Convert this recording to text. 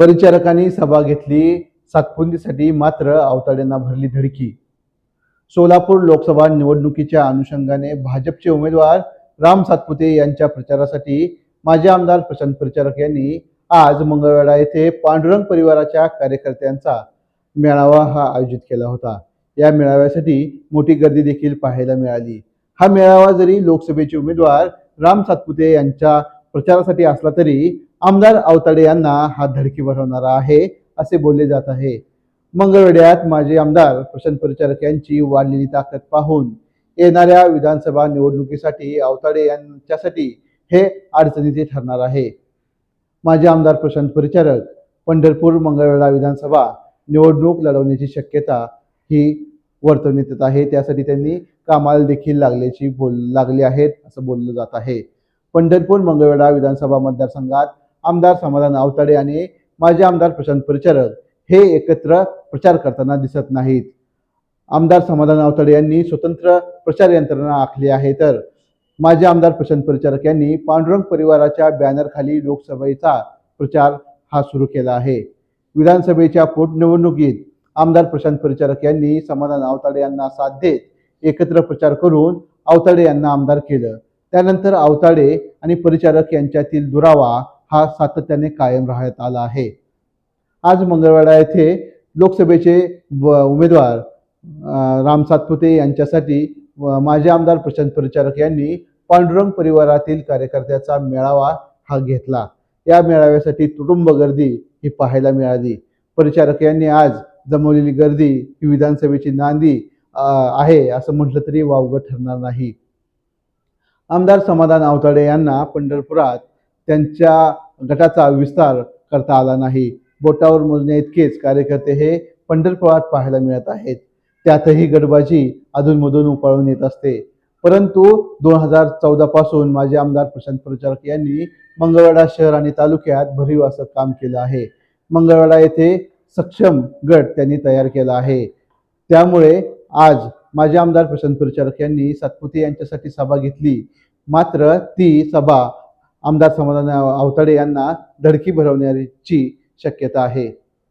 परिचारकांनी सभा घेतली. सातपुंदीसाठी मात्र अवताड्यांना भरली धडकी. सोलापूर लोकसभा निवडणुकीच्या अनुषंगाने भाजपचे उमेदवार राम सातपुते यांच्या प्रचारासाठी माजी आमदार प्रशांत परिचारक यांनी आज मंगळवेढा येथे पांडुरंग परिवाराच्या कार्यकर्त्यांचा मेळावा हा आयोजित केला होता. या मेळाव्यासाठी मोठी गर्दी देखील पाहायला मिळाली. हा मेळावा जरी लोकसभेचे उमेदवार राम सातपुते यांच्या प्रचारासाठी असला तरी आमदार अवताडे यांना हा धडकी भरवणारा आहे असे बोलले जात आहे. मंगळवेड्यात माजी आमदार प्रशांत परिचारक यांची वाढलेली ताकद पाहून येणाऱ्या विधानसभा निवडणुकीसाठी अवताडे यांच्यासाठी हे अडचणीचे ठरणार आहे. माजी आमदार प्रशांत परिचारक पंढरपूर मंगळवेढा विधानसभा निवडणूक लढवण्याची शक्यता ही वर्तवण्यात येत आहे. त्यासाठी त्यांनी कामाला देखील लागल्याची बोल लागले आहेत असं बोललं जात आहे. पंढरपूर मंगळवेढा विधानसभा मतदारसंघात आमदार समाधान आवताडे आणि माजी आमदार प्रशांत परिचारक हे एकत्र प्रचार करताना दिसत नाहीत. आमदार समाधान आवताडे यांनी स्वतंत्र प्रचार यंत्रणा आखली आहे तर माजी आमदार प्रशांत परिचारक यांनी पांडुरंग परिवाराच्या बॅनरखाली लोकसभेचा प्रचार हा सुरू केला आहे. विधानसभेच्या पोटनिवडणुकीत आमदार प्रशांत परिचारक यांनी समाधान आवताडे यांना साथ देत एकत्र प्रचार करून आवताडे यांना आमदार केलं. त्यानंतर आवताडे आणि परिचारक यांच्यातील दुरावा हा सातत्याने कायम राहण्यात आला आहे. आज मंगळवाडा येथे लोकसभेचे व- उमेदवार राम सातपुते यांच्यासाठी माजी आमदार प्रशांत परिचारक यांनी पांडुरंग परिवारातील कार्यकर्त्याचा मेळावा हा घेतला. या मेळाव्यासाठी तुटुंब गर्दी ही पाहायला मिळाली. परिचारक यांनी आज जमवलेली गर्दी ही विधानसभेची नांदी आहे असं म्हटलं तरी वावगं ठरणार नाही. आमदार समाधान आवताडे यांना पंढरपुरात त्यांच्या गटाचा विस्तार करता आला नाही. बोटावर मोजणे इतकेच कार्यकर्ते हे पंढरपुरात पाहायला मिळत आहेत. त्यातही गडबाजी अधूनमधून उपाळून येत असते. परंतु दोन हजार चौदा पासून माजी आमदार प्रशांत परिचारक यांनी मंगळवाडा शहर आणि तालुक्यात भरीव असं काम केलं आहे. मंगळवाडा येथे सक्षम गट त्यांनी तयार केला आहे. त्यामुळे आज माजी आमदार प्रशांत परिचारक यांनी सातपुते यांच्यासाठी सभा घेतली. मात्र ती सभा आमदार समाधान अवताडे यांना धडकी भरवण्याची शक्यता आहे.